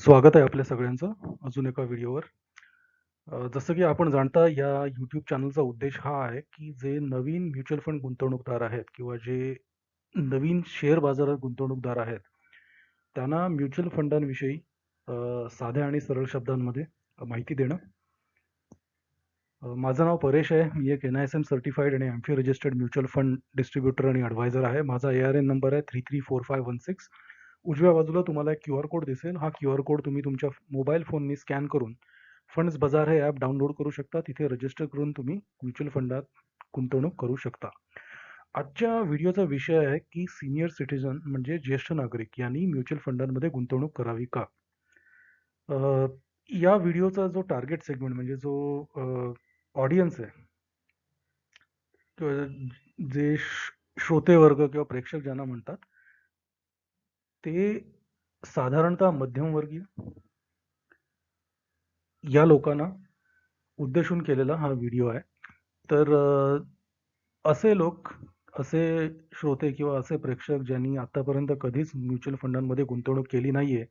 स्वागत आहे आपल्या सगळ्यांचं अजून एका व्हिडिओवर. जसं की आपण जाणता या यूट्यूब चॅनलचा उद्देश हा आहे, की जे नवीन म्युच्युअल फंड गुंतवणूकदार आहेत किंवा जे नवीन शेअर बाजारात गुंतवणूकदार आहेत, त्यांना म्युच्युअल फंडांविषयी साध्या आणि सरळ शब्दांमध्ये माहिती देणं. माझं नाव परेश आहे. मी एक एन-आय-एस-एम सर्टिफाईड आणि AMFI registered mutual fund distributor आणि ॲडवायझर आहे. माझा ए-आर-एन नंबर आहे 334516. उजव्या बाजूला तुम्हाला एक क्यूआर कोड दिसेल. हा क्यूआर कोड तुम्ही तुमच्या मोबाईल फोननी स्कॅन करून फंड्स बाजार हे ॲप डाउनलोड करू शकता. तिथे रजिस्टर करून तुम्ही म्युच्युअल फंडात गुंतवणूक करू शकता. आजच्या व्हिडिओचा विषय आहे, की सिनियर सिटिझन म्हणजे ज्येष्ठ नागरिक यांनी म्युच्युअल फंडांमध्ये गुंतवणूक करावी का? या व्हिडिओचा जो टार्गेट सेगमेंट म्हणजे जो ऑडियन्स आहे जे श्रोते वर्ग किंवा प्रेक्षक ज्यांना म्हणतात ते साधारणतः मध्यमवर्गीय या लोकांना उद्देशून केलेला हा व्हिडिओ आहे. तर असे लोक, असे श्रोते किंवा असे प्रेक्षक ज्यांनी आतापर्यंत कधीच म्युच्युअल फंडांमध्ये गुंतवणूक केली नाहीये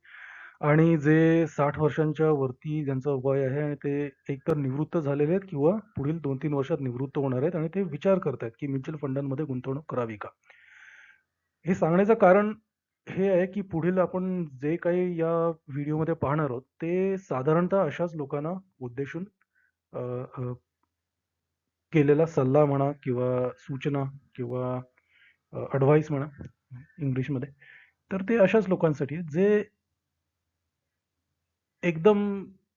आणि जे साठ वर्षांच्या वरती ज्यांचं वय आहे आणि ते एकतर निवृत्त झालेले आहेत किंवा पुढील 2-3 वर्षात निवृत्त होणार आहेत आणि ते विचार करतायत, की म्युच्युअल फंडांमध्ये गुंतवणूक करावी का? हे सांगण्याचं कारण हे आहे, की पुढील आपण जे काही या व्हिडिओमध्ये पाहणार आहोत, ते साधारणतः अशाच लोकांना उद्देशून अ, अ, केलेला सल्ला म्हणा किंवा सूचना किंवा अडवाईस म्हणा इंग्लिशमध्ये. तर ते अशाच लोकांसाठी जे एकदम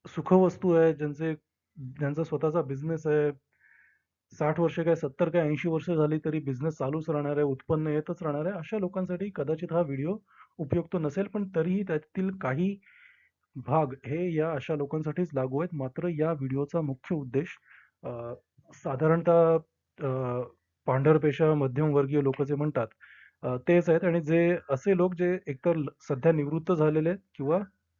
सुखवस्तू आहे, ज्यांचे ज्यांचा स्वतःचा बिझनेस आहे. साठ वर्ष काय 70 काय 80 वर्ष झाली तरी बिझनेस चालूच राहणार आहे, उत्पन्न येतच राहणार आहे. अशा लोकांसाठी कदाचित हा व्हिडिओ उपयुक्त नसेल, पण तरीही त्यातील काही भाग हे या अशा लोकांसाठीच लागू आहेत. मात्र या व्हिडिओचा मुख्य उद्देश साधारणतः पांढरपेशा मध्यमवर्गीय लोक जे म्हणतात तेच आहेत आणि जे असे लोक जे एकतर सध्या निवृत्त झालेले आहेत किंवा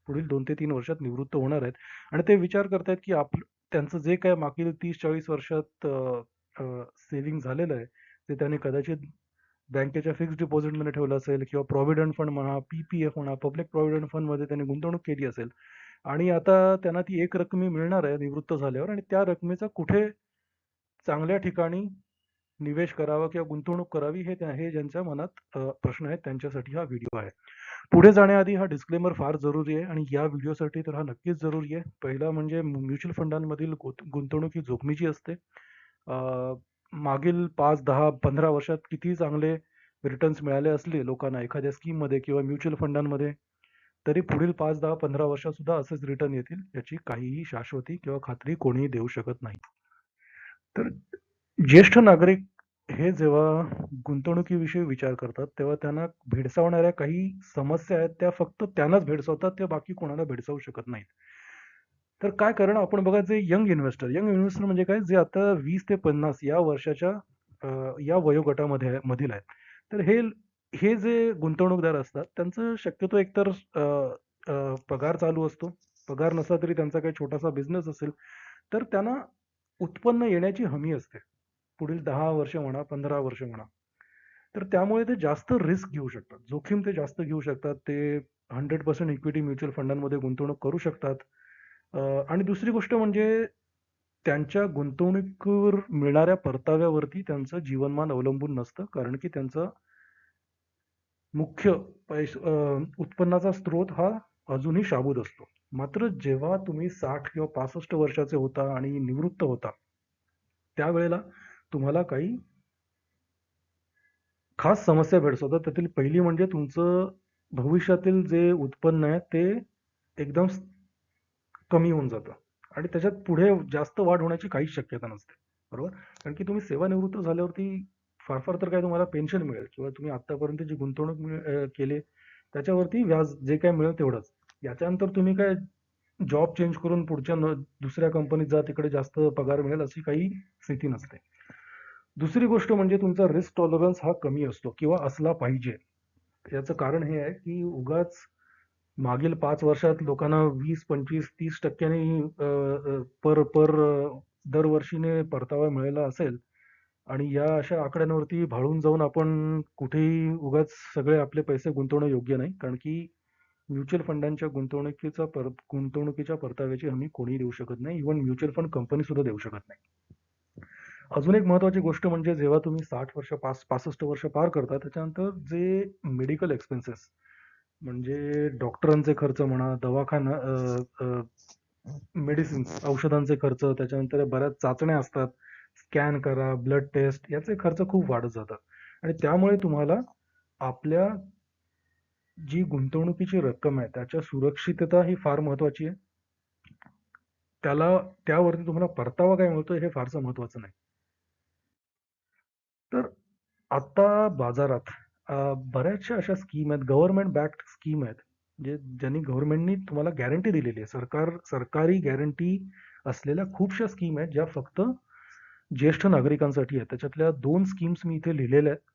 पुढील दोन ते तीन वर्षात निवृत्त होणार आहेत आणि ते विचार करतायत, की आप त्यांचं जे काही मागील 30-40 वर्षात अ, अ, सेव्हिंग झालेलं आहे, ते त्यांनी कदाचित बँकेच्या फिक्स्ड डिपॉझिटमध्ये ठेवलं असेल किंवा प्रॉव्हिडंट फंड म्हणा, पी-पी-एफ म्हणा, पब्लिक प्रॉव्हिडंट फंडमध्ये त्यांनी गुंतवणूक केली असेल. आणि आता त्यांना ती एक रकमी मिळणार आहे निवृत्त झाल्यावर आणि त्या रकमेचा कुठे चांगल्या ठिकाणी निवेश करावा किंवा गुंतवणूक करावी हे हे ज्यांच्या मनात प्रश्न आहेत त्यांच्यासाठी हा व्हिडिओ आहे. पुढे जाण्याआधी हा डिस्क्लेमर फार जरुरी आहे आणि या व्हिडिओसाठी तर हा नक्कीच जरुरी आहे. पहिला म्हणजे म्युच्युअल फंडांमधील गुंतवणूक ही जोखमीची असते. मागील 5, 10, 15 वर्षात किती चांगले रिटर्न्स मिळाले असले लोकांना एखाद्या स्कीममध्ये किंवा म्युच्युअल फंडांमध्ये, तरी पुढील 5, 10, 15 वर्षात सुद्धा असेच रिटर्न येतील याची काहीही शाश्वती किंवा खात्री कोणीही देऊ शकत नाही. तर ज्येष्ठ नागरिक हे जेव्हा गुंतवणुकीविषयी विचार करतात, तेव्हा त्यांना भेडसावणाऱ्या काही समस्या आहेत, त्या फक्त त्यांनाच भेडसावतात, त्या बाकी कोणाला भेडसावू शकत नाहीत. तर काय कारण आपण बघा जे यंग इन्व्हेस्टर यंग इन्व्हेस्टर म्हणजे काय? जे आता 20 ते 50 या वर्षाच्या अ, या वयोगटामध्ये आहे मधील आहेत. तर हे हे जे गुंतवणूकदार असतात, त्यांचं शक्यतो एकतर अ, अ, पगार चालू असतो. पगार नसला तरी त्यांचा काही छोटासा बिझनेस असेल, तर त्यांना उत्पन्न येण्याची हमी असते. पुढील दहा वर्ष म्हणा, 15 वर्ष म्हणा. तर त्यामुळे ते जास्त रिस्क घेऊ शकतात. जोखीम ते जास्त घेऊ शकतात. ते 100% इक्विटी म्युच्युअल फंडांमध्ये गुंतवणूक करू शकतात. आणि दुसरी गोष्ट म्हणजे त्यांच्या गुंतवणुकीवर मिळणाऱ्या परताव्यावरती त्यांचं जीवनमान अवलंबून नसतं. कारण की त्यांचा मुख्य पैस उत्पन्नाचा स्रोत हा अजूनही शाबूत असतो. मात्र जेव्हा तुम्ही साठ किंवा 65 वर्षाचे होता आणि निवृत्त होता, त्यावेळेला तुम्हाला काही खास समस्या भेडसवतात त्यातील पहिली म्हणजे तुमचं भविष्यातील जे उत्पन्न आहे ते एकदम कमी होऊन जातं आणि त्याच्यात पुढे जास्त वाढ होण्याची काहीच शक्यता नसते. बरोबर? कारण की तुम्ही सेवानिवृत्त झाल्यावरती फार फार तर काय तुम्हाला पेन्शन मिळेल किंवा तुम्ही आतापर्यंत जी गुंतवणूक केले त्याच्यावरती व्याज जे काही मिळेल तेवढंच. याच्यानंतर तुम्ही काय जॉब चेंज करून पुढच्या दुसऱ्या कंपनीत जा, तिकडे जास्त पगार मिळेल अशी काही स्थिती नसते. दुसरी गोष्ट म्हणजे तुमचा रिस्क टॉलरन्स हा कमी असतो किंवा असला पाहिजे. याचं कारण हे आहे, की उगाच मागील पाच वर्षात लोकांना वीस पंचवीस तीस टक्क्यानी पर पर दरवर्षीने परतावा मिळाला असेल आणि या अशा आकड्यांवरती भाळून जाऊन आपण कुठेही उगाच सगळे आपले पैसे गुंतवणं योग्य नाही. कारण की म्युच्युअल फंडांच्या गुंतवणुकीचा पर गुंतवणुकीच्या परताव्याची हमी कोणीही देऊ शकत नाही. इव्हन म्युच्युअल फंड कंपनी सुद्धा देऊ शकत नाही. अजून एक महत्त्वाची गोष्ट म्हणजे जेव्हा तुम्ही साठ वर्ष, पास 65 वर्ष पार करता, त्याच्यानंतर जे मेडिकल एक्सपेन्सेस म्हणजे डॉक्टरांचे खर्च म्हणा, दवाखाना अ, अ, मेडिसिन्स, औषधांचे खर्च, त्याच्यानंतर बऱ्याच चाचण्या असतात. स्कॅन करा, ब्लड टेस्ट याचे खर्च खूप वाढत जातात आणि त्यामुळे तुम्हाला आपल्या जी गुंतवणुकीची रक्कम आहे, त्याच्या सुरक्षितता ही फार महत्वाची आहे. त्याला त्यावरती तुम्हाला परतावा काय मिळतो हे फारसं महत्वाचं नाही. तर आता बाजारात अ, बऱ्याचशा अशा स्कीम आहेत, गव्हर्नमेंट बॅक्ड स्कीम आहेत. जे ज्यांनी गव्हर्नमेंटनी तुम्हाला गॅरंटी दिलेली आहे. सरकार सरकारी गॅरंटी असलेल्या खूपशा स्कीम आहेत, ज्या फक्त ज्येष्ठ नागरिकांसाठी आहेत. त्याच्यातल्या 2 स्कीम्स मी इथे लिहिलेल्या आहेत.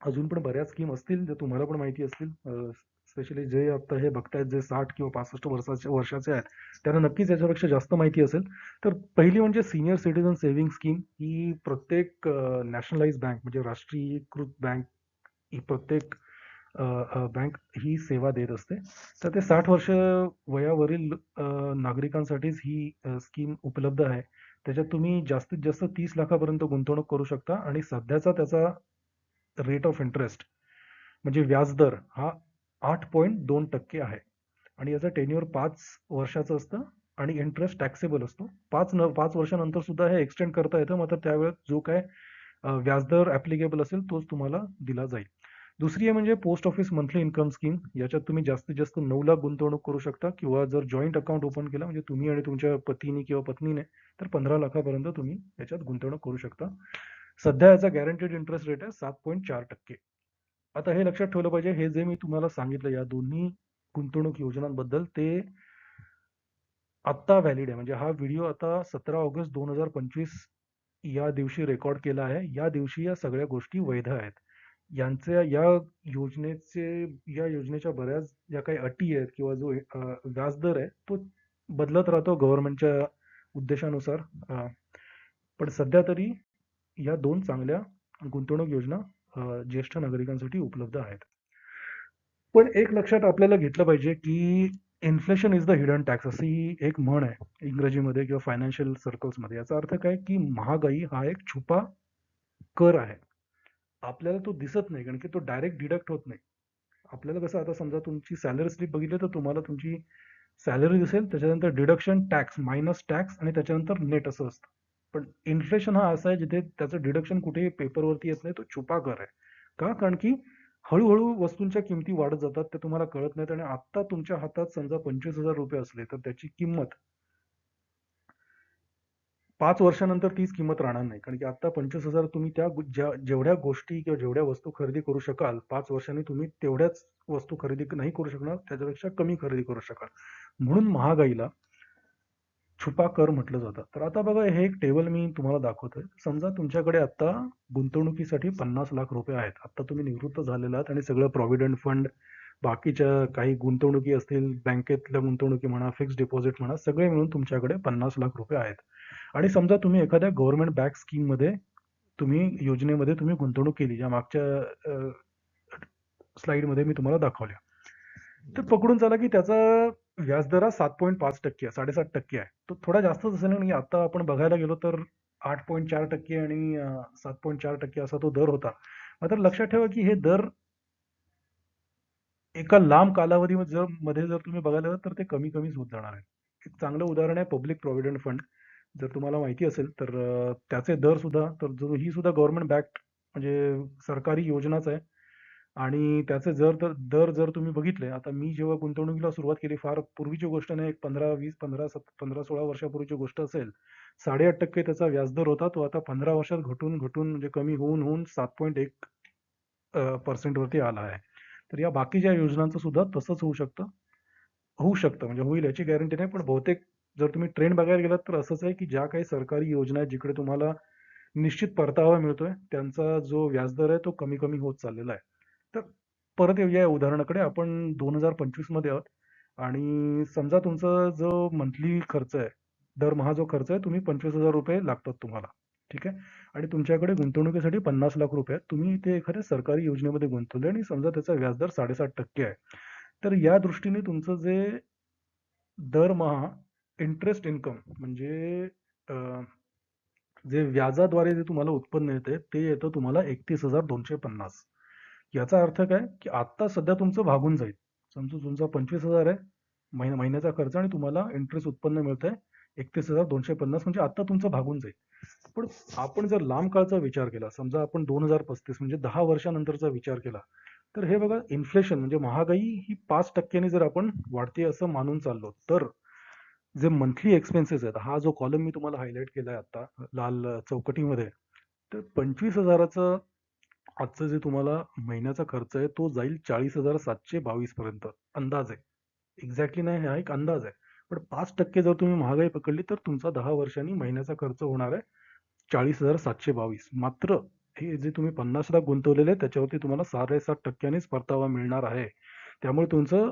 अजून पण बऱ्याच स्कीम असतील, ज्या तुम्हाला पण माहिती असतील. अ, स्पेशली जे आता हे बघतायत, जे साठ किंवा 65 वर्षाचे वर्षाचे आहेत, त्यांना नक्कीच याच्यापेक्षा जास्त माहिती असेल. तर पहिली म्हणजे सिनियर सिटीजन सेव्हिंग स्कीम ही प्रत्येक नॅशनलाइज बँक म्हणजे राष्ट्रीयकृत बँक ही प्रत्येक बँक ही सेवा देत असते. तर ते साठ वर्ष वयावरील नागरिकांसाठीच ही स्कीम उपलब्ध आहे. त्याच्यात तुम्ही जास्तीत जास्त तीस लाखापर्यंत गुंतवणूक करू शकता आणि सध्याचा त्याचा रेट ऑफ इंटरेस्ट म्हणजे व्याजदर हा 8.2% आहे आणि याचं टेन्युअर पाच वर्षाचं असतं आणि इंटरेस्ट टॅक्सेबल असतो. पाच न पाच वर्षानंतर सुद्धा हे एक्सटेंड करता येतं. मात्र त्यावेळेस जो काय व्याजदर ॲप्लिकेबल असेल तोच तुम्हाला दिला जाईल. दुसरी आहे म्हणजे post office monthly income scheme. याच्यात तुम्ही जास्तीत जास्त नऊ लाख गुंतवणूक करू शकता किंवा जर जॉईंट अकाउंट ओपन केला म्हणजे तुम्ही आणि तुमच्या पतीने किंवा पत्नीने तर 15 लाखापर्यंत तुम्ही याच्यात गुंतवणूक करू शकता. सध्या याचा गॅरंटेड इंटरेस्ट रेट आहे 7.4%. आता हे लक्षात ठेवलं पाहिजे, हे जे मी तुम्हाला सांगितलं या दोन्ही गुंतवणूक योजनांबद्दल ते आत्ता व्हॅलिड आहे. म्हणजे हा व्हिडिओ आता 17 ऑगस्ट 2025 या दिवशी रेकॉर्ड केला आहे. या दिवशी या सगळ्या गोष्टी वैध आहेत. यांच्या या योजनेचे या योजनेच्या बऱ्याच ज्या काही अटी आहेत किंवा जो व्याजदर आहे, तो बदलत राहतो गव्हर्नमेंटच्या उद्देशानुसार. पण सध्या तरी या दोन चांगल्या गुंतवणूक योजना ज्येष्ठ नागरिकांसाठी उपलब्ध आहेत. पण एक लक्षात आपल्याला घेतलं पाहिजे, की inflation is the hidden tax अशी एक म्हण आहे इंग्रजीमध्ये किंवा फायनान्शियल सर्कल्समध्ये. याचा अर्थ काय, की महागाई हा एक छुपा कर आहे. आपल्याला तो दिसत नाही कारण की तो डायरेक्ट डिडक्ट होत नाही. आपल्याला कसं आता समजा तुमची सॅलरी स्लिप बघितली तर तुम्हाला तुमची सॅलरी दिसेल, त्याच्यानंतर डिडक्शन, टॅक्स, मायनस टॅक्स आणि त्याच्यानंतर नेट असं असतं. पण इन्फ्लेशन हा असा आहे जिथे त्याचं डिडक्शन कुठेही पेपरवरती येत नाही. तो छुपा कर आहे. का? कारण की हळूहळू वस्तूंच्या किमती वाढत जातात. ते तुम्हाला कळत नाहीत आणि आत्ता तुमच्या हातात समजा ₹25,000 असले, तर त्याची किंमत पाच वर्षानंतर तीच किंमत राहणार नाही. कारण की आत्ता 25,000 तुम्ही त्या ज्या जेवढ्या गोष्टी किंवा जेवढ्या वस्तू खरेदी करू शकाल, पाच वर्षांनी तुम्ही तेवढ्याच वस्तू खरेदी नाही करू शकणार. त्याच्यापेक्षा कमी खरेदी करू शकाल. म्हणून महागाईला छुपा कर म्हटलं जातं. तर आता बघा हे एक टेबल मी तुम्हाला दाखवतोय. समजा तुमच्याकडे आत्ता गुंतवणुकीसाठी ₹50,00,000 आहेत. आत्ता तुम्ही निवृत्त झालेला आहात आणि सगळं प्रॉव्हिडंट फंड, बाकीच्या काही गुंतवणुकी असतील, बँकेतल्या गुंतवणुकी म्हणा, फिक्स्ड डिपॉझिट म्हणा, सगळे मिळून तुमच्याकडे ₹50,00,000 आहेत. आणि समजा तुम्ही एखाद्या गव्हर्नमेंट बँक स्कीममध्ये तुम्ही योजनेमध्ये तुम्ही गुंतवणूक केली, ज्या मागच्या स्लाईडमध्ये मी तुम्हाला दाखवल्या. तर पकडून चला की त्याचा व्याजदर हा 7.5% आहे, 7.5% आहे. तो थोडा जास्तच असेल आणि आता आपण बघायला गेलो तर 8.4% आणि अ, 7.4% असा तो दर होता. मात्र लक्षात ठेवा की हे दर एका लांब कालावधीमध्ये जर मध्ये जर तुम्ही बघायला गेलात तर ते कमी-कमीच होत जाणार आहे. एक चांगलं उदाहरण आहे पब्लिक प्रॉव्हिडंट फंड. जर तुम्हाला माहिती असेल तर अ, त्याचे दर सुद्धा तर जो ही सुद्धा गव्हर्नमेंट बॅक्ड म्हणजे सरकारी योजनाच आहे आणि त्याचे जर तर दर जर तुम्ही बघितले, आता मी जेव्हा गुंतवणुकीला सुरुवात केली, फार पूर्वीची गोष्ट नाही, एक 15, 20, 15, सत 15-16 वर्षापूर्वीची गोष्ट असेल. 8.5% त्याचा व्याजदर होता. तो आता 15 वर्षात घटून, घटून म्हणजे कमी होऊन, होऊन सात पॉईंट एक पर्सेंटवरती आला आहे. तर या बाकीच्या योजनांचं सुद्धा तसंच होऊ शकतं. होऊ शकतं म्हणजे होईल याची गॅरंटी नाही, पण बहुतेक जर तुम्ही ट्रेंड बघायला गेलात तर असंच आहे, की ज्या काही सरकारी योजना आहेत, जिकडे तुम्हाला निश्चित परतावा मिळतोय, त्यांचा जो व्याजदर आहे तो कमी-कमी होत चाललेला आहे. तर परत येऊया या उदाहरणाकडे. आपण 2025 मध्ये आहोत आणि समजा तुमचा जो मंथली खर्च आहे, दरमहा जो खर्च आहे, तुम्ही ₹25,000 लागतात तुम्हाला. ठीक आहे. आणि तुमच्याकडे गुंतवणुकीसाठी ₹50,00,000 आहेत. तुम्ही ते एखाद्या सरकारी योजनेमध्ये गुंतवले आणि समजा त्याचा व्याजदर 7.5% आहे. तर या दृष्टीने तुमचं जे दरमहा इंटरेस्ट इन्कम म्हणजे जे व्याजाद्वारे जे तुम्हाला उत्पन्न येते ते येतं तुम्हाला एकतीस हजार दोनशे पन्नास याचा अर्थ काय? की आत्ता सध्या तुमचं भागून जाईल. समजा तुमचा पंचवीस हजार आहे. महिना महिन्याचा खर्च आणि तुम्हाला इंटरेस्ट उत्पन्न मिळतंय एकतीस हजार दोनशे पन्नास म्हणजे आत्ता तुमचं भागून जाईल. पण आपण जर लांब काळचा विचार केला समजा आपण दोन हजार पस्तीस म्हणजे दहा वर्षानंतरचा विचार केला तर हे बघा इन्फ्लेशन म्हणजे महागाई ही पाच टक्क्याने जर आपण वाढते असं मानून चाललो तर जे मंथली एक्सपेन्सेस आहेत हा जो कॉलम मी तुम्हाला हायलाईट केला आहे आता लाल चौकटीमध्ये तर पंचवीस हजाराचं आजचं जे तुम्हाला महिन्याचा खर्च आहे तो जाईल चाळीस हजार सातशे बावीस पर्यंत अंदाज आहे. एक्झॅक्टली नाही हा एक अंदाज आहे. पण पाच टक्के जर तुम्ही महागाई पकडली तर तुमचा दहा वर्षांनी महिन्याचा खर्च होणार आहे चाळीस हजार सातशे बावीस. मात्र हे जे तुम्ही पन्नास लाख गुंतवलेले आहे त्याच्यावरती तुम्हाला साडेसात टक्क्यांनीच परतावा मिळणार आहे. त्यामुळे तुमचं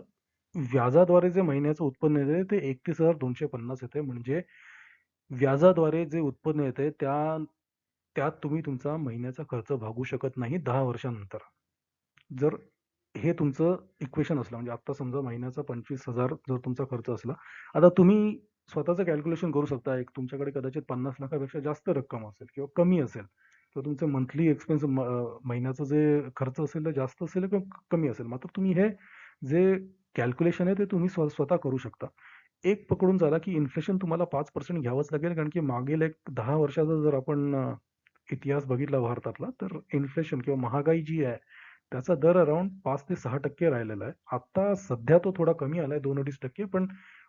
व्याजाद्वारे जे महिन्याचं उत्पन्न येते ते एकतीस हजार दोनशे पन्नास येते. म्हणजे व्याजाद्वारे जे उत्पन्न येते त्या त्यात तुम्ही तुमचा महिन्याचा खर्च भागू शकत नाही दहा वर्षानंतर. जर हे तुमचं इक्वेशन असलं म्हणजे आत्ता समजा महिन्याचा पंचवीस हजार जर तुमचा खर्च असला आता तुम्ही स्वतःचं कॅल्क्युलेशन करू शकता. एक तुमच्याकडे कदाचित पन्नास लाखापेक्षा जास्त रक्कम असेल किंवा कमी असेल किंवा तुमचं मंथली एक्सपेन्स महिन्याचं जे खर्च असेल ते जास्त असेल किंवा कमी असेल. मात्र तुम्ही हे जे कॅल्क्युलेशन आहे ते तुम्ही स्व स्वतः करू शकता. एक पकडून चाला की इन्फ्लेशन तुम्हाला पाच पर्सेंट घ्यावंच लागेल कारण की मागील एक दहा वर्षाचा जर आपण इतिहास बघितला भारतातला तर इन्फ्लेशन किंवा महागाई जी आहे त्याचा दर अराउंड पाच ते सहा टक्के राहिलेला आहे. आता सध्या तो थोडा कमी आलाय दोन अडीच टक्के पण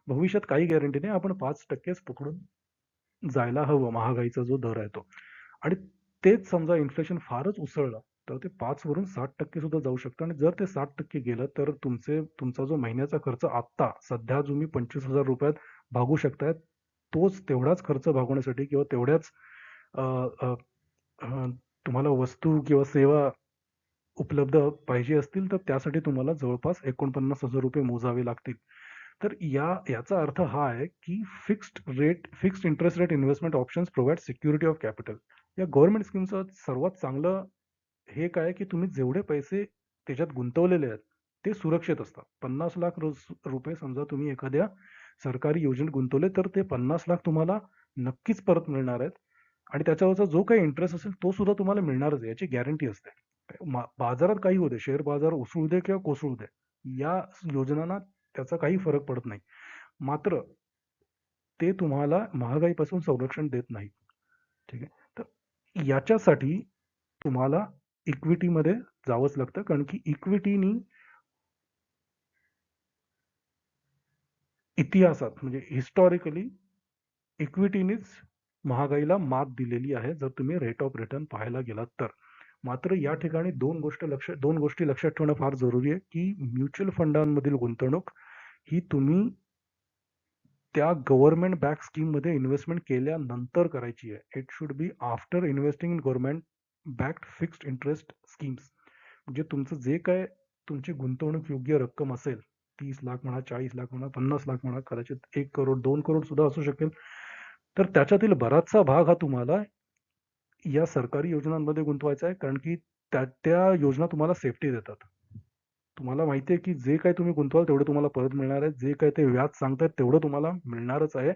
भविष्यात काही गॅरंटी नाही आपण पाच टक्केच पकडून जायला हवं महागाईचा जो दर आहे तो. आणि तेच समजा इन्फ्लेशन फारच उसळलं तर ते पाच वरून साठ टक्के सुद्धा जाऊ शकतं. आणि जर ते साठ टक्के गेलं तर तुमचे तुमचा जो महिन्याचा खर्च आत्ता सध्या तुम्ही पंचवीस हजार रुपयात भागू शकताय तोच तेवढाच खर्च भागवण्यासाठी किंवा तेवढ्याच अ, तुम्हाला वस्तू किंवा सेवा उपलब्ध पाहिजे असतील तर त्यासाठी तुम्हाला जवळपास एकोणपन्नास हजार रुपये मोजावे लागतील. तर या याचा अर्थ हा आहे की fixed rate fixed interest rate investment options provide security of capital या गव्हर्नमेंट स्कीमचं सर्वात चांगलं हे काय की तुम्ही जेवढे पैसे त्याच्यात गुंतवलेले आहेत ते सुरक्षित असतात. पन्नास लाख रुपये समजा तुम्ही एखाद्या सरकारी योजनेत गुंतवले तर ते पन्नास लाख तुम्हाला नक्कीच परत मिळणार आहेत. आणि त्याच्यावरचा जो काही इंटरेस्ट असेल तो सुद्धा तुम्हाला मिळणारच आहे. याची गॅरंटी असते. मा- बाजारात काही होते शेअर बाजार उसळू दे किंवा कोसळू दे या योजनांना त्याचा काही फरक पडत नाही. मात्र ते तुम्हाला महागाईपासून संरक्षण देत नाही ठीक आहे? तर याच्यासाठी तुम्हाला इक्विटीमध्ये जावंच लागतं. कारण की इक्विटीनी इतिहासात म्हणजे हिस्टॉरिकली इक्विटीनीच महागाईला मात दिलेली आहे. जर तुम्ही रेट ऑफ रिटर्न पाहायला गेलात तर. मात्र या ठिकाणी दोन गोष्ट लक्ष दोन गोष्टी लक्षात ठेवणं फार जरुरी आहे की म्युच्युअल फंडांमधील गुंतवणूक ही तुम्ही त्या गव्हर्नमेंट बॅक स्कीममध्ये इन्व्हेस्टमेंट केल्यानंतर करायची आहे. It should be after investing in government backed fixed interest schemes म्हणजे तुमचं जे काय तुमची गुंतवणूक योग्य रक्कम असेल तीस लाख म्हणा चाळीस लाख म्हणा पन्नास लाख म्हणा कदाचित एक करोड दोन करोड सुद्धा असू शकेल. तर त्याच्यातील बराचसा भाग हा तुम्हाला या सरकारी योजनांमध्ये गुंतवायचा आहे कारण की त्या त्या योजना तुम्हाला सेफ्टी देतात. तुम्हाला माहिती आहे की जे काय तुम्ही गुंतवाल तेवढं तुम्हाला परत मिळणार आहे जे काय ते व्याज सांगतायत तेवढं तुम्हाला मिळणारच आहे.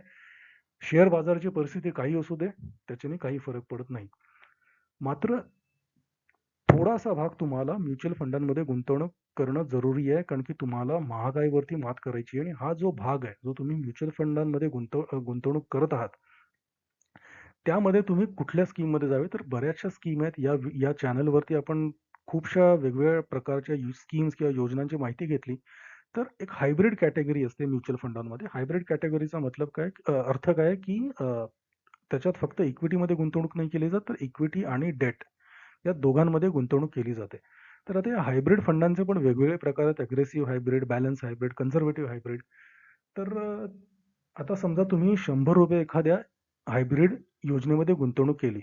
शेअर बाजाराची परिस्थिती काही असू दे त्याच्याने काही फरक पडत नाही. मात्र थोडासा भाग तुम्हाला म्युच्युअल फंडांमध्ये गुंतवणूक करणं जरुरी आहे कारण की तुम्हाला महागाईवरती मात करायची आहे आणि हा जो भाग आहे जो तुम्ही म्युच्युअल फंडांमध्ये गुंतव गुंतवणूक करत आहात त्यामध्ये तुम्ही कुठल्या स्कीममध्ये जावे? तर बऱ्याचशा स्कीम आहेत. या या चॅनलवरती आपण खूपशा वेगवेगळ्या प्रकारच्या स्कीम्स किंवा योजनांची माहिती घेतली. तर एक हायब्रिड कॅटेगरी असते म्युच्युअल फंडांमध्ये हायब्रिड कॅटेगरीचा मतलब काय अर्थ काय की त्याच्यात फक्त इक्विटीमध्ये गुंतवणूक नाही केली जात तर इक्विटी आणि डेट या दोघांमध्ये गुंतवणूक केली जाते. तर आता या हायब्रिड फंडांचे पण वेगवेगळे प्रकार आहेत. Aggressive hybrid balance hybrid conservative hybrid तर आता समजा तुम्ही शंभर रुपये एखाद्या हायब्रिड योजनेमध्ये गुंतवणूक केली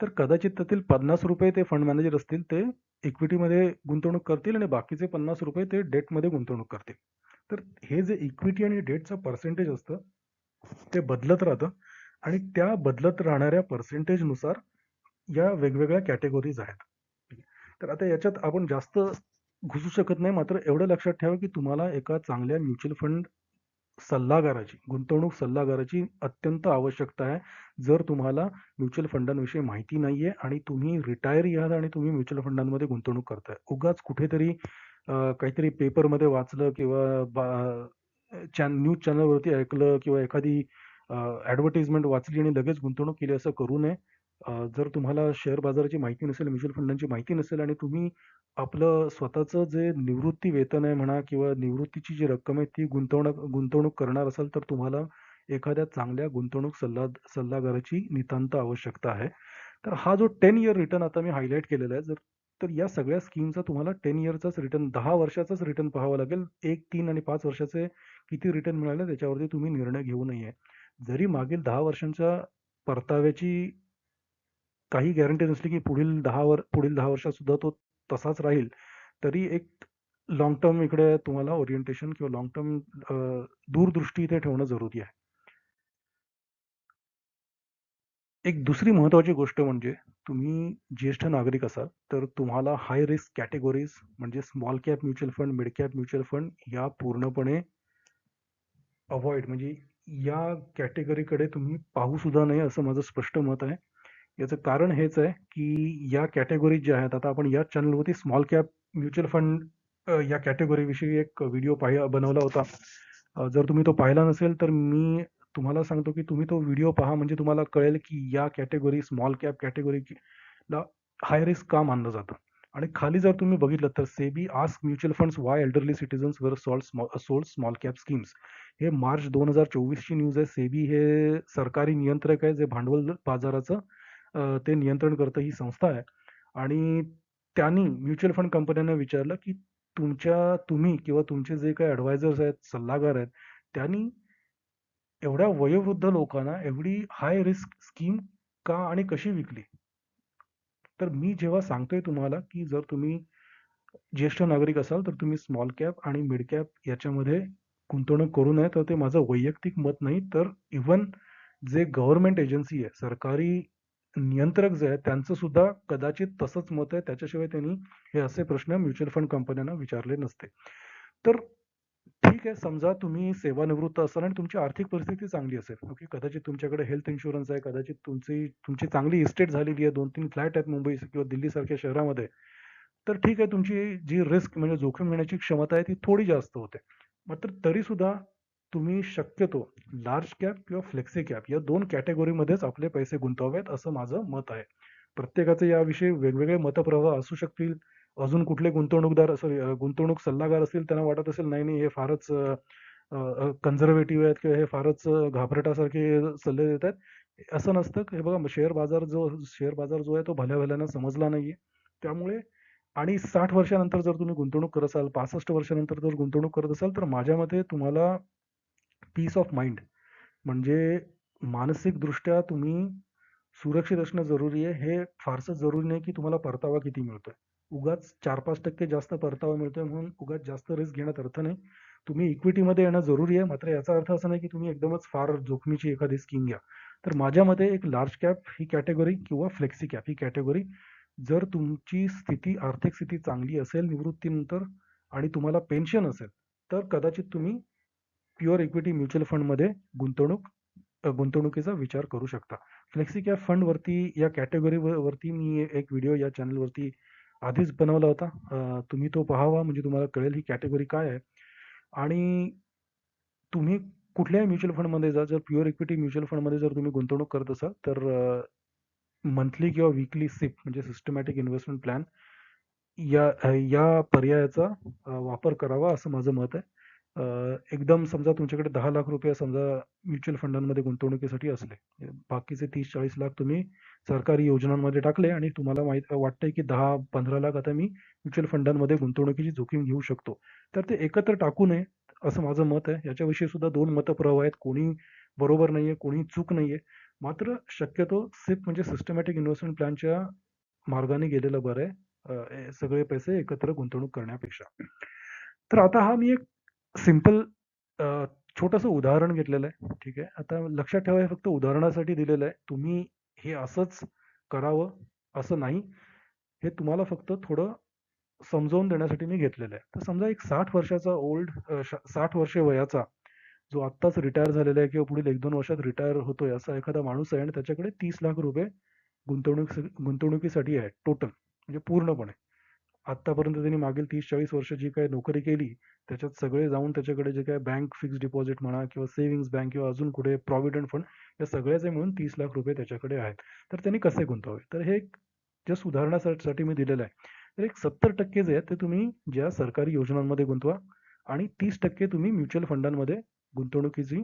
तर कदाचित त्यातील पन्नास रुपये ते फंड मॅनेजर असतील ते इक्विटीमध्ये गुंतवणूक करतील आणि बाकीचे पन्नास रुपये ते डेटमध्ये गुंतवणूक करतील तर हे जे इक्विटी आणि डेटचं पर्सेंटेज असतं ते बदलत राहतं आणि त्या बदलत राहणाऱ्या पर्सेंटेजनुसार या वेगवेगळ्या कॅटेगोरीज आहेत तर आता याच्यात आपण जास्त घुसू शकत नाही. मात्र एवढं लक्षात ठेवा, की तुम्हाला एका चांगल्या म्युच्युअल फंड सल्लागाराची, गुंतवणूक सल्लागाराची अत्यंत आवश्यकता आहे. जर तुम्हाला म्युच्युअल फंडांविषयी माहिती नाही आहे आणि तुम्ही रिटायरी आहात आणि तुम्ही म्युच्युअल फंडांमध्ये गुंतवणूक करताय. उगाच कुठेतरी काहीतरी पेपरमध्ये वाचलं किंवा बा चॅन न्यूज चॅनलवरती ऐकलं किंवा एखादी ॲडव्हर्टिजमेंट वाचली आणि लगेच गुंतवणूक केली असं करू नये. अ, जर तुम्हाला शेअर बाजाराची माहिती नसेल, म्युच्युअल फंडांची माहिती नसेल आणि तुम्ही आपलं स्वतःचं जे निवृत्ती वेतन आहे म्हणा किंवा निवृत्तीची जी रक्कम आहे ती गुंतवणूक गुंतवणूक करणार असाल तर तुम्हाला एखाद्या चांगल्या गुंतवणूक सल्ला सल्लागाराची नितांत आवश्यकता आहे. तर हा जो 10 इयर रिटर्न आता मी हायलाइट केलेला आहे. जर तर या सगळ्या स्कीमचा तुम्हाला 10 इयरचाच रिटर्न 10 वर्षाचाच रिटर्न पाहावा लागेल. 1, 3 आणि 5 वर्षाचे किती रिटर्न मिळाले त्याच्यावरती तुम्ही निर्णय घेऊ नये. जरी मागील 10 वर्षांच्या परताव्याची काही गॅरंटी नसली, की पुढील दहा वर पुढील दहा वर्षात सुद्धा तो तसाच राहील, तरी एक लॉंग टर्म इकडे तुम्हाला ओरिएंटेशन किंवा लॉंग टर्म दूरदृष्टी इथे ठेवणं जरुरी आहे. एक दुसरी महत्त्वाची गोष्ट म्हणजे तुम्ही ज्येष्ठ नागरिक असाल, तर तुम्हाला हाय रिस्क कॅटेगोरीज म्हणजे small cap mutual fund, mid cap mutual fund या पूर्णपणे अवॉइड म्हणजे या कॅटेगरीकडे तुम्ही पाहू सुद्धा नये असं माझं स्पष्ट मत आहे. याचं कारण हेच आहे, की या कॅटेगोरीज ज्या आहेत आता आपण या चॅनलवरती स्मॉल कॅप म्युच्युअल फंड या कॅटेगरीविषयी एक व्हिडिओ पाहि बनवला होता. जर तुम्ही तो पाहिला नसेल तर मी तुम्हाला सांगतो, की तुम्ही तो व्हिडिओ पहा म्हणजे तुम्हाला कळेल, की या कॅटेगरी स्मॉल कॅप कॅटेगरीला हाय रिस्क का मानलं जातं. आणि खाली जर तुम्ही बघितलं तर SEBI ask mutual funds why elderly citizens were sold small sold small cap schemes. हे मार्च 2024 ची न्यूज आहे. सेबी हे सरकारी नियंत्रक आहे जे भांडवल बाजाराचं ते नियंत्रण करतं ही संस्था आहे. आणि त्यांनी म्युच्युअल फंड कंपन्यांना विचारलं, की तुमच्या तुम्ही किंवा तुमचे जे काही ॲडवायझर्स आहेत, सल्लागार आहेत, त्यांनी एवढ्या वयोवृद्ध लोकांना एवढी हाय रिस्क स्कीम का आणि कशी विकली? तर मी जेव्हा सांगतोय तुम्हाला, की जर तुम्ही ज्येष्ठ नागरिक असाल, तर तुम्ही स्मॉल कॅप आणि मिड कॅप याच्यामध्ये गुंतवणूक करू नये. तर ते माझं वैयक्तिक मत नाही, तर इव्हन जे गव्हर्नमेंट एजन्सी आहे, सरकारी नियंत्रक जे आहेत, त्यांचं सुद्धा कदाचित तसंच मत आहे. त्याच्याशिवाय त्यांनी हे असे प्रश्न म्युच्युअल फंड कंपन्यांना विचारले नसते. तर ठीक आहे, समजा तुम्ही सेवानिवृत्त असाल आणि तुमची आर्थिक परिस्थिती चांगली असेल. ओके. कदाचित तुमच्याकडे हेल्थ इन्शुरन्स आहे, कदाचित तुमची तुमची चांगली इस्टेट झालेली आहे, 2-3 फ्लॅट आहेत मुंबई किंवा दिल्लीसारख्या शहरामध्ये. तर ठीक आहे, तुमची जी रिस्क म्हणजे जोखीम घेण्याची क्षमता आहे ती थोडी जास्त होते. मात्र तरीसुद्धा तुम्ही शक्यतो लार्ज कॅप किंवा फ्लेक्सी कॅप या दोन कॅटेगरीमध्येच आपले पैसे गुंतवावेत असं माझं मत आहे. प्रत्येकाचे याविषयी वेगवेगळे मतप्रवाह असू शकतील. अजून कुठले गुंतवणूकदार असं गुंतवणूक सल्लागार असतील त्यांना वाटत असेल, नाही, नाही हे फारच कन्झर्वेटिव्ह आहेत किंवा हे फारच घाबरटासारखे सल्ले देत आहेत. असं नसतं. हे बघा शेअर बाजार जो शेअर बाजार जो आहे तो भल्या-भल्यानं समजला नाहीये. त्यामुळे आणि साठ वर्षानंतर जर तुम्ही गुंतवणूक करत असाल, 65 वर्षानंतर जर गुंतवणूक करत असाल, तर माझ्या मते तुम्हाला पीस ऑफ माइंड म्हणजे मानसिकदृष्ट्या तुम्ही सुरक्षित असणं जरुरी आहे. हे फारसं जरुरी नाही, की तुम्हाला परतावा किती मिळतोय. उगाच 4-5% जास्त परतावा मिळतोय म्हणून उगाच जास्त रिस्क घेण्यात अर्थ नाही. तुम्ही इक्विटीमध्ये येणं जरुरी आहे. मात्र याचा अर्थ असा नाही, की तुम्ही एकदमच फार जोखमीची एखादी स्कीम घ्या. तर माझ्या मते एक लार्ज कॅप ही कॅटेगरी किंवा फ्लेक्सी कॅप ही कॅटेगरी जर तुमची स्थिती आर्थिक स्थिती चांगली असेल निवृत्तीनंतर आणि तुम्हाला पेन्शन असेल, तर कदाचित तुम्ही प्युअर इक्विटी म्युच्युअल फंडमध्ये गुंतवणूक गुंतवणुकीचा विचार करू शकता. फ्लेक्सी कॅप फंडवरती या कॅटेगरीवरती वरती मी एक व्हिडिओ या चॅनलवरती आधीच बनवला होता. तुम्ही तो पहावा म्हणजे तुम्हाला कळेल ही कॅटेगरी काय आहे. आणि तुम्ही कुठल्याही म्युच्युअल फंडमध्ये जा. जर प्युअर इक्विटी म्युच्युअल फंडमध्ये जर तुम्ही गुंतवणूक करत असाल, तर मंथली किंवा वीकली सिप म्हणजे सिस्टमॅटिक इन्व्हेस्टमेंट प्लॅन या या पर्यायाचा वापर करावा असं माझं मत आहे. एकदम समजा तुमच्याकडे दहा लाख रुपये समजा म्युच्युअल फंडांमध्ये गुंतवणुकीसाठी असले. बाकीचे 30-40 लाख तुम्ही सरकारी योजनांमध्ये टाकले आणि तुम्हाला माहीत वाटतंय की 10-15 लाख आता मी म्युच्युअल फंडांमध्ये गुंतवणुकीची जोखीम घेऊ शकतो. तर ते एकत्र टाकू नये, असं माझं मत आहे. याच्याविषयी सुद्धा दोन मतप्रवाह आहेत. कोणी बरोबर नाहीये, कोणी चूक नाहीये. मात्र शक्यतो सिप म्हणजे सिस्टमॅटिक इन्व्हेस्टमेंट प्लॅनच्या मार्गाने गेलेलं बरं आहे. सगळे पैसे एकत्र गुंतवणूक करण्यापेक्षा. तर आता हा मी एक सिंपल अ, छोटंसं उदाहरण घेतलेलं आहे. ठीक आहे. आता लक्षात ठेवा हे फक्त उदाहरणासाठी दिलेलं आहे. तुम्ही हे असंच करावं असं नाही. हे तुम्हाला फक्त थोडं समजावून देण्यासाठी मी घेतलेलं आहे. तर समजा एक 60 वर्षाचा ओल्ड अ, श 60 वर्षे वयाचा जो आत्ताच रिटायर झालेला आहे किंवा पुढील 1-2 वर्षात रिटायर होतोय असा एखादा माणूस आहे आणि त्याच्याकडे ₹30,00,000 गुंतवणूक गुंतवणुकीसाठी आहे टोटल म्हणजे पूर्णपणे. आत्तापर्यंत त्यांनी मागील 30-40 वर्ष जी काही नोकरी केली, त्याच्यात सगळे जाऊन त्याच्याकडे जे काही बँक फिक्स्ड डिपॉझिट म्हणा किंवा सेव्हिंग्स बँक किंवा अजून कुठे प्रॉव्हिडंट फंड या सगळ्याचे मिळून ₹30,00,000 त्याच्याकडे आहेत. तर त्यांनी कसे गुंतवावे? तर हे एक जस्ट उदाहरणासाठी मी दिलेलं आहे. तर एक 70% जे आहे ते तुम्ही ज्या सरकारी योजनांमध्ये गुंतवा आणि 30% तुम्ही म्युच्युअल फंडांमध्ये गुंतवणुकीची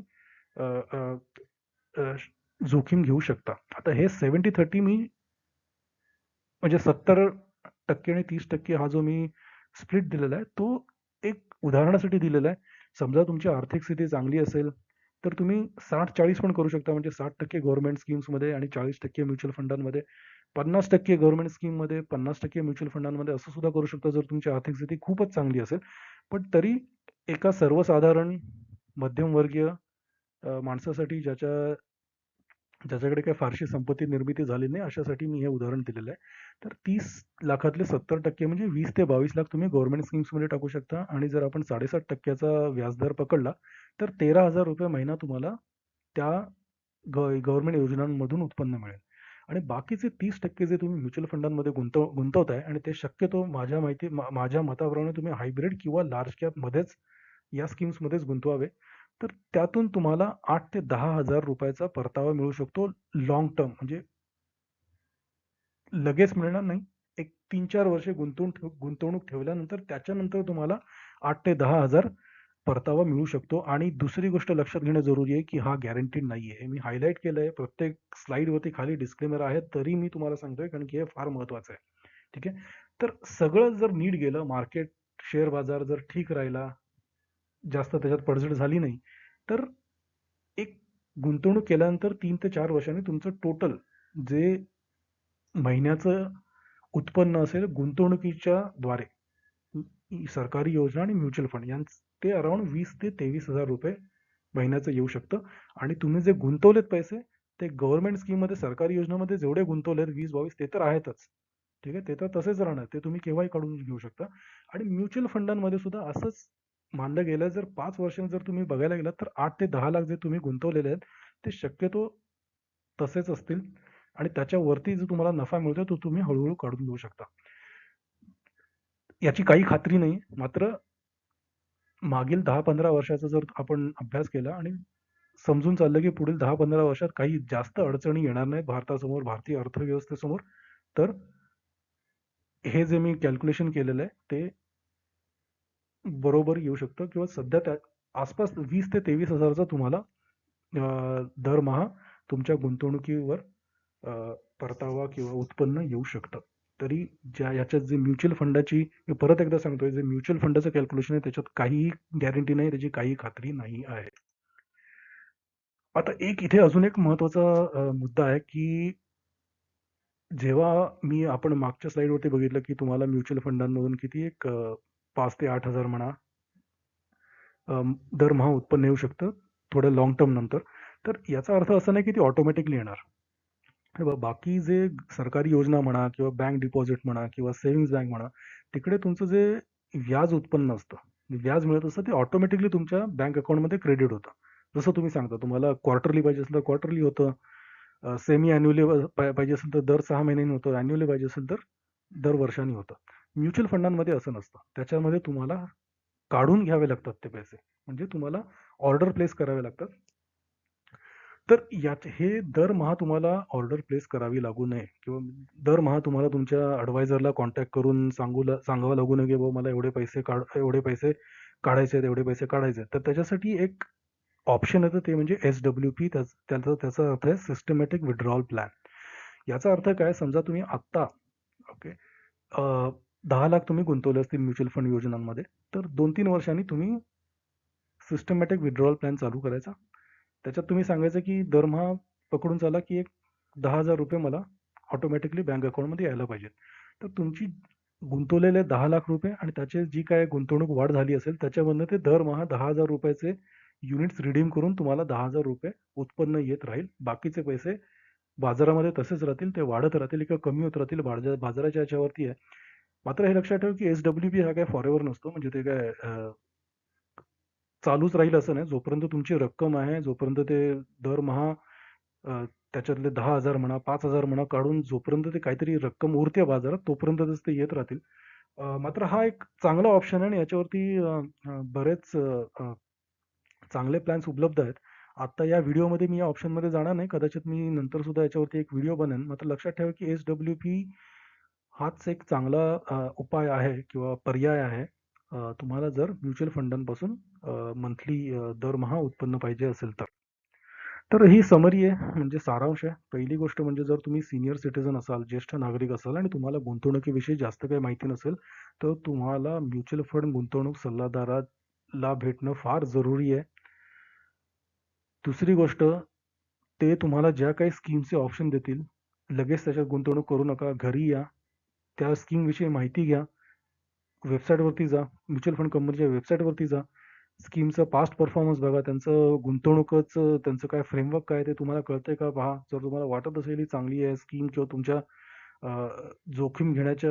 जोखीम घेऊ शकता. आता हे 70-30 मी म्हणजे सत्तर 70% आणि 30% हा जो मी स्प्लिट दिलेला आहे, तो एक उदाहरणासाठी दिलेला आहे. समजा तुमची आर्थिक स्थिती चांगली असेल, तर तुम्ही 60-40 पण करू शकता. म्हणजे 60% गव्हर्नमेंट स्कीम्समध्ये आणि 40% म्युच्युअल फंडांमध्ये, 50% गव्हर्नमेंट स्कीममध्ये, 50% म्युच्युअल फंडांमध्ये असं सुद्धा करू शकता जर तुमची आर्थिक स्थिती खूपच चांगली असेल. पण तरी एका सर्वसाधारण मध्यमवर्गीय माणसासाठी ज्याच्या ज्याच्याकडे काही फारशी संपत्ती निर्मिती झाली नाही, अशासाठी मी हे उदाहरण दिलेलं आहे. तर 30,00,000तले 70% म्हणजे वीस ते 22 लाख तुम्ही गव्हर्नमेंट स्कीम्समध्ये टाकू शकता आणि जर आपण साडेसात टक्क्याचा व्याजदर पकडला, तर ₹13,000 महिना तुम्हाला त्या ग गव्हर्नमेंट योजनांमधून उत्पन्न मिळेल. आणि बाकीचे 30% जे तुम्ही म्युच्युअल फंडांमध्ये गुंतव गुंतवताय आणि ते शक्यतो माझ्या माहिती मा माझ्या मताप्रमाणे तुम्ही हायब्रिड किंवा लार्ज कॅपमध्येच या स्कीम्समध्येच गुंतवावे. तर त्यातून तुम्हाला आठ ते दहा हजार रुपयाचा परतावा मिळू शकतो लॉंग टर्म म्हणजे लगेच मिळणार नाही. एक 3-4 वर्षे गुंतवून ठेव गुंतवणूक ठेवल्यानंतर त्याच्यानंतर तुम्हाला आठ ते दहा हजार परतावा मिळू शकतो. आणि दुसरी गोष्ट लक्षात घेणं जरुरी आहे, की हा गॅरंटीड नाहीये. आहे मी हायलाइट केलंय. प्रत्येक स्लाईडवरती खाली डिस्क्लेमर आहे. तरी मी तुम्हाला सांगतोय कारण की हे फार महत्वाचं आहे. ठीक आहे. तर सगळं जर नीट गेलं, मार्केट, शेअर बाजार जर ठीक राहिला, जास्त त्याच्यात पडझड झाली नाही, तर एक गुंतवणूक केल्यानंतर तीन ते चार वर्षांनी तुमचं टोटल जे महिन्याचं उत्पन्न असेल गुंतवणुकीच्या द्वारे, सरकारी योजना आणि म्युच्युअल फंड यां ते अराउंड वीस ते ₹23,000 महिन्याचं येऊ शकतं. आणि तुम्ही जे गुंतवलेत पैसे, ते गव्हर्नमेंट स्कीममध्ये, सरकारी योजनेमध्ये जेवढे गुंतवलेत 20-22 ते तर आहेतच. ठीक आहे. ते तर तसेच राहणार. ते तुम्ही केव्हाही काढून घेऊ शकता. आणि म्युच्युअल फंडांमध्ये सुद्धा असंच मानलं गेलं जर पाच वर्षांनी जर तुम्ही बघायला गेलात, तर आठ ते दहा लाख जे तुम्ही गुंतवलेले आहेत, ते शक्यतो तसेच असतील आणि त्याच्यावरती जो तुम्हाला नफा मिळतो तो तुम्ही हळूहळू काढून घेऊ शकता. याची काही खात्री नाही. मात्र मागील 10-15 वर्षाचा जर आपण अभ्यास केला आणि समजून चाललं, की पुढील 10-15 वर्षात काही जास्त अडचणी येणार नाहीत भारतासमोर, भारतीय अर्थव्यवस्थेसमोर, तर हे जे मी कॅल्क्युलेशन केलेलं आहे, ते बरोबर येऊ शकतं किंवा सध्या त्या आसपास वीस ते 23,000 चा तुम्हाला दरमहा तुमच्या गुंतवणुकीवर परतावा किंवा उत्पन्न येऊ शकतं. तरी ज्या याच्यात जे म्युच्युअल फंडाची मी परत एकदा सांगतोय, जे म्युच्युअल फंडाचं कॅल्क्युलेशन आहे, त्याच्यात काहीही गॅरंटी नाही, त्याची काही खात्री नाही आहे. आता एक इथे अजून एक महत्त्वाचा मुद्दा आहे, की जेव्हा मी आपण मागच्या स्लाइडवरती बघितलं, की तुम्हाला म्युच्युअल फंडांमधून किती एक पाच ते आठ हजार म्हणा दरमहा उत्पन्न येऊ शकतं, थोडं लॉंग टर्म नंतर. तर याचा अर्थ असा नाही, की ती ऑटोमॅटिकली येणार. हे बघा, बाकी जे सरकारी योजना म्हणा किंवा बँक डिपॉझिट म्हणा किंवा सेव्हिंग्स बँक म्हणा, तिकडे तुमचं जे व्याज उत्पन्न असतं, व्याज मिळत असतं, ते ऑटोमॅटिकली तुमच्या बँक अकाउंटमध्ये क्रेडिट होतं. जसं तुम्ही सांगता, तुम्हाला क्वार्टरली पाहिजे असेल तर क्वार्टरली होतं. सेमी अॅन्युअली पाहिजे असेल तर दर सहा महिन्यांनी होतं. अॅन्युअली पाहिजे असेल तर दर वर्षांनी होतं. म्युच्युअल फंडांमध्ये असं नसतं. त्याच्यामध्ये तुम्हाला काढून घ्यावे लागतात ते पैसे. म्हणजे तुम्हाला ऑर्डर प्लेस करावे लागतात. तर याचे हे दरमहा तुम्हाला ऑर्डर प्लेस करावी लागू नये किंवा दरमहा तुम्हाला तुमच्या ॲडवायझरला कॉन्टॅक्ट करून सांगू ला सांगावं लागू नये, की बाबा मला एवढे पैसे काढ एवढे पैसे काढायचे आहेत, एवढे पैसे काढायचे आहेत. तर त्याच्यासाठी एक ऑप्शन येतं, ते म्हणजे एस-डब्ल्यू-पी त्याचा त्याचा अर्थ आहे सिस्टमॅटिक विड्रॉल प्लॅन. याचा अर्थ काय, समजा तुम्ही आत्ता ओके दहा लाख तुम्ही गुंतवले असतील म्युच्युअल फंड योजनांमध्ये, तर 2-3 वर्षांनी तुम्ही सिस्टमॅटिक विड्रॉवल प्लॅन चालू करायचा. त्याच्यात तुम्ही सांगायचं, की दरमहा पकडून चाला, की एक ₹10,000 मला ऑटोमॅटिकली बँक अकाउंटमध्ये यायला पाहिजेत. तर तुमची गुंतवलेले दहा लाख रुपये आणि त्याचे जी काय गुंतवणूक वाढ झाली असेल, त्याच्यामधनं ते दरमहा दहा हजार रुपयाचे युनिट्स रिडीम करून तुम्हाला ₹10,000 उत्पन्न येत राहील. बाकीचे पैसे बाजारामध्ये तसेच राहतील, ते वाढत राहतील किंवा कमी होत राहतील. बाजार बाजाराच्या याच्यावरती आहे. मात्र हे लक्षात ठेवा, की एस डब्ल्यू बी हा काय फॉरेव्हर नसतो. म्हणजे ते काय चालूच राहील असं नाही. जोपर्यंत तुमची रक्कम आहे, जोपर्यंत ते दरमहा त्याच्यातले दहा हजार म्हणा, पाच हजार म्हणा काढून जोपर्यंत ते काहीतरी रक्कम उरते बाजारात, तोपर्यंतच ते येत राहतील. मात्र हा एक चांगला ऑप्शन आहे आणि याच्यावरती बरेच चांगले प्लॅन्स उपलब्ध आहेत. आता या व्हिडिओमध्ये मी या ऑप्शनमध्ये जाणार नाही. कदाचित मी नंतर सुद्धा याच्यावरती एक व्हिडिओ बनेन मात्र लक्षात ठेवा, की एस-डब्ल्यू-पी हाच एक चांगला उपाय आहे किंवा पर्याय आहे. तुम्हाला जर म्युच्युअल फंडांपासून मंथली दरमहा उत्पन्न पाहिजे असेल तर. तर ही समरी आहे, म्हणजे सारांश आहे. पहिली गोष्ट म्हणजे जर तुम्ही सिनियर सिटीजन असाल, ज्येष्ठ नागरिक असाल आणि तुम्हाला गुंतवणुकीविषयी जास्त काही माहिती नसेल, तर तुम्हाला म्युच्युअल फंड गुंतवणूक सल्लागाराला भेटणं फार जरुरी आहे. दुसरी गोष्ट, ते तुम्हाला ज्या काही स्कीमचे ऑप्शन देतील, लगेच त्याच्यात गुंतवणूक करू नका. घरी या, त्या स्कीमविषयी माहिती घ्या. वेबसाईटवरती जा, म्युच्युअल फंड कंपनीच्या वेबसाईटवरती जा. स्कीमचा पास्ट परफॉर्मन्स बघा. त्यांचं गुंतवणुकीचं त्यांचं काय फ्रेमवर्क काय ते तुम्हाला कळतंय का पहा. जर तुम्हाला वाटत असेल ही चांगली आहे स्कीम किंवा तुमच्या जोखीम घेण्याच्या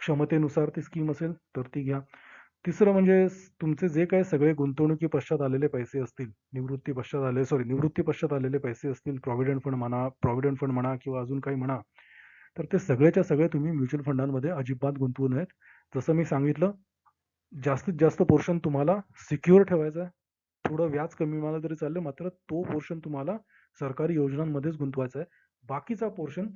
क्षमतेनुसार ती स्कीम असेल, तर ती घ्या. तिसरं म्हणजे तुमचे जे काही सगळे गुंतवणुकी पश्चात आलेले पैसे असतील, निवृत्ती पश्चात आले सॉरी निवृत्ती पश्चात आलेले पैसे असतील, प्रॉव्हिडंट फंड म्हणा प्रॉव्हिडंट फंड म्हणा किंवा अजून काही म्हणा, तर ते सगळेच्या सगळे तुम्ही म्युच्युअल फंडांमध्ये अजिबात गुंतवू नयेत. जसं मी सांगितलं, जास्तीत जास्त पोर्शन तुम्हाला सिक्युअर ठेवायचा आहे. थोडं व्याज कमी मिळालं तरी चाललं मात्र तो पोर्शन तुम्हाला सरकारी योजनांमध्येच गुंतवायचा आहे. बाकीचा पोर्शन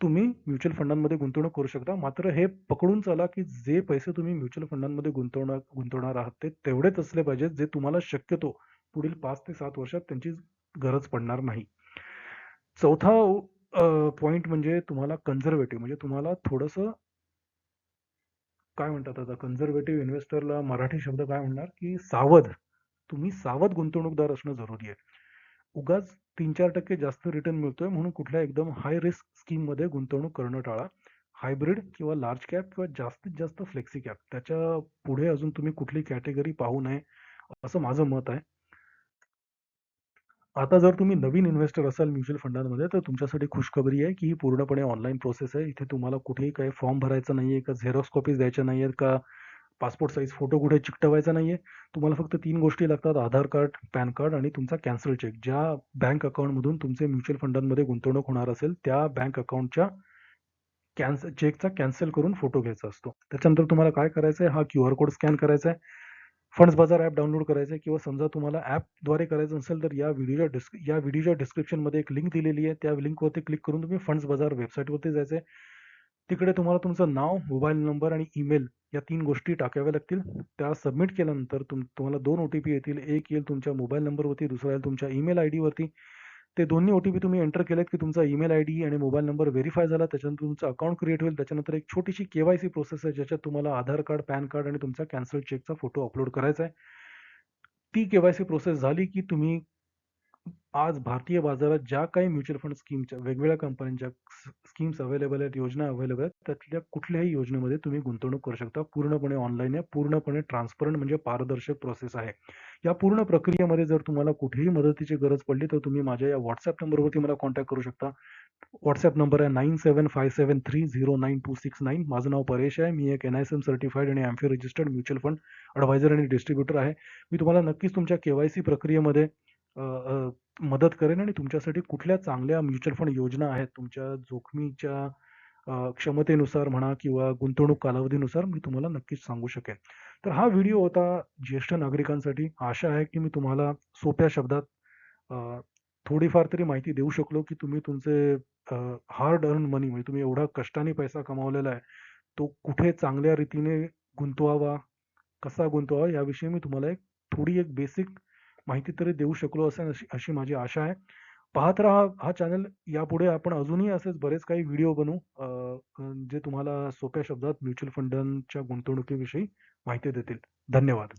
तुम्ही म्युच्युअल फंडांमध्ये गुंतवणूक करू शकता. मात्र हे पकडून चला, की जे पैसे तुम्ही म्युच्युअल फंडांमध्ये गुंतवणार गुंतवणार आहात, ते तेवढेच असले पाहिजेत, जे तुम्हाला शक्यतो पुढील पाच ते सात वर्षात त्यांची गरज पडणार नाही. चौथा पॉइंट म्हणजे तुम्हाला कन्झर्वेटिव्ह म्हणजे तुम्हाला थोडंसं काय म्हणतात आता कन्झर्वेटिव्ह इन्व्हेस्टरला मराठी शब्द काय म्हणणार, की सावध. तुम्ही सावध गुंतवणूकदार असणं जरुरी आहे. उगाच 3-4% जास्त रिटर्न मिळतोय म्हणून कुठल्या एकदम हाय रिस्क स्कीममध्ये गुंतवणूक करणं टाळा. हायब्रिड किंवा लार्ज कॅप किंवा जास्तीत जास्त फ्लेक्सी कॅप त्याच्या पुढे अजून तुम्ही कुठली कॅटेगरी पाहू नये, असं माझं मत आहे. आता जर तुम्ही नवीन इन्व्हेस्टर असाल म्युच्युअल फंडांमध्ये, तर तुमच्यासाठी खुशखबरी आहे, की ही पूर्णपणे ऑनलाईन प्रोसेस आहे. इथे तुम्हाला कुठेही काही फॉर्म भरायचा नाही आहे का झेरॉक्स कॉपीज द्यायच्या आहेत का पासपोर्ट साईज फोटो कुठे चिकटवायचा नाहीये. तुम्हाला फक्त तीन गोष्टी लागतात. आधार कार्ड, पॅन कार्ड आणि तुमचा कॅन्सल चेक. ज्या बँक अकाउंटमधून तुमचे म्युच्युअल फंडांमध्ये गुंतवणूक होणार असेल, त्या बँक अकाउंटच्या कॅन्स चेकचा कॅन्सल करून फोटो घ्यायचा असतो. त्याच्यानंतर तुम्हाला काय करायचं आहे, हा क्यू आर कोड स्कॅन करायचा आहे. फंड्स बाजार ॲप डाउनलोड करायचं आहे किंवा समजा तुम्हाला ॲपद्वारे करायचं असेल तर या व्हिडिओच्या डिस्क या व्हिडिओच्या डिस्क्रिप्शनमध्ये एक लिंक दिलेली आहे. त्या लिंकवरती क्लिक करून तुम्ही फंड्स बाजार वेबसाईटवरती जायचं आहे. तिकडे तुम्हाला तुमचं नाव, मोबाईल नंबर आणि ईमेल या तीन गोष्टी टाकाव्या लागतील. त्या सबमिट केल्यानंतर तुम तुम्हाला दोन ओ-टी-पी येतील. एक येईल तुमच्या मोबाईल नंबरवरती, दुसरा येईल तुमच्या ईमेल आय डी वरती ते दोन्ही ओ-टी-पी तुम्ही एंटर केलेत, की तुमचा ईमेल आय डी आणि मोबाईल नंबर व्हेरिफाय झाला. त्याच्यानंतर तुमचं अकाउंट क्रिएट होईल. त्याच्यानंतर एक छोटीशी के-वाय-सी प्रोसेस आहे, ज्याच्यात तुम्हाला आधार कार्ड, पॅन कार्ड आणि तुमचा कॅन्सल चेकचा फोटो अपलोड करायचा आहे. ती के-वाय-सी प्रोसेस झाली, की तुम्ही आज भारतीय बाजारात ज्या काही म्युच्युअल फंड स्कीमच्या वेगवेगळ्या कंपन्यांच्या स्कीम्स अवेलेबल आहेत, योजना अवेलेबल आहेत, त्यातल्या कुठल्याही योजनेमध्ये तुम्ही गुंतवणूक करू शकता. पूर्णपणे ऑनलाईन आहे, पूर्णपणे ट्रान्सपरंट म्हणजे पारदर्शक प्रोसेस आहे. या पूर्ण प्रक्रियेमध्ये जर तुम्हाला कुठेही मदतीची गरज पडली, तर तुम्ही माझ्या या व्हॉट्सअप नंबरवरती मला कॉन्टॅक्ट करू शकता. व्हॉट्सअप नंबर आहे 9757309269 माझं नाव परेश आहे. मी एक एन-आय-सी-एम सर्टिफाईड आणि AMFI registered mutual fund adviser आणि डिस्ट्रीब्युटर आहे. मी तुम्हाला नक्कीच तुमच्या के-वाय-सी प्रक्रियेमध्ये अ, अ, मदत करेन आणि तुमच्यासाठी कुठल्या चांगल्या म्युच्युअल फंड योजना आहेत, तुमच्या जोखमीच्या अ, क्षमतेनुसार म्हणा किंवा गुंतवणूक कालावधीनुसार मी तुम्हाला नक्कीच सांगू शकेन. तर हा व्हिडिओ होता ज्येष्ठ नागरिकांसाठी. आशा आहे, की मी तुम्हाला सोप्या शब्दात अ, थोडीफार तरी माहिती देऊ शकलो, की तुम्ही तुमचे हार्ड अर्न्ड मनी म्हणजे तुम्ही एवढा कष्टाने पैसा कमावलेला आहे, तो कुठे चांगल्या रीतीने गुंतवावा, कसा गुंतवावा याविषयी मी तुम्हाला एक थोडी एक बेसिक माहिती तरी देऊ शकलो असेल अशी अशी माझी आशा आहे. पाहत राहा हा चॅनल. यापुढे आपण अजूनही असेच बरेच काही व्हिडिओ बनवू जे तुम्हाला सोप्या शब्दात म्युच्युअल फंडांच्या गुंतवणुकीविषयी माहिती देतील. धन्यवाद.